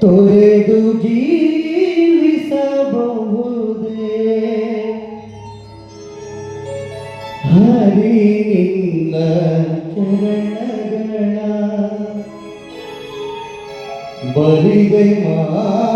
ತೊರೆದು ಜೀವಿಸಬಹುದೇ? ಹರಿ ನಿನ್ನ ಚರಣಗಳ ಬರಿದೆ ಮಾ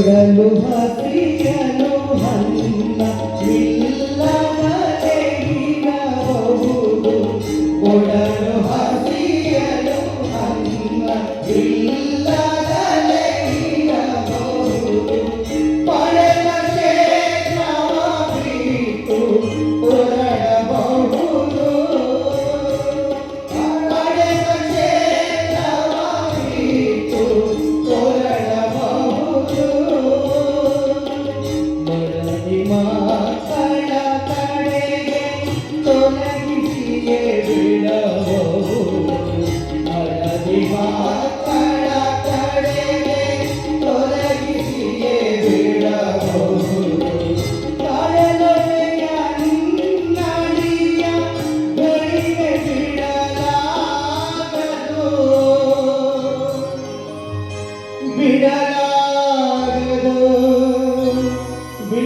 తోడలు భద్రియ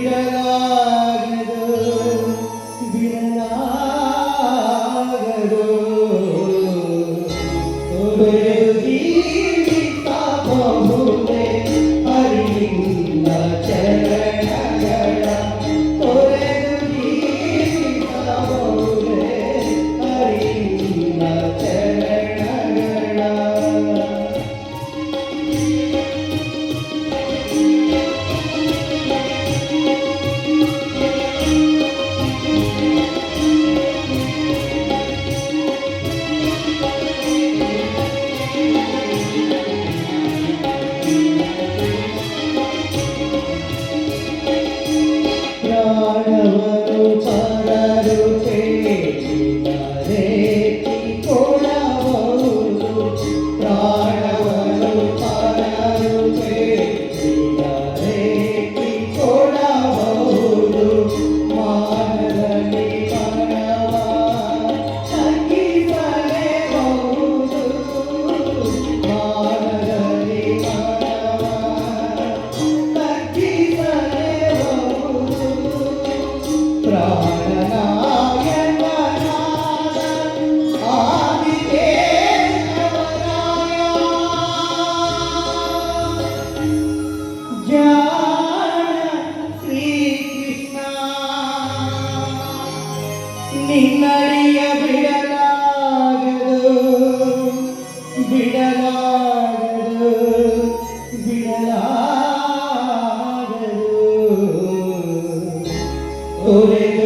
விடலாம் ನಿನ್ನಡಿಯ ಬಿಡಲಾಗದು ಬಿಡಲಾಗದು ಬಿಡಲಾಗದು. ಓರೆ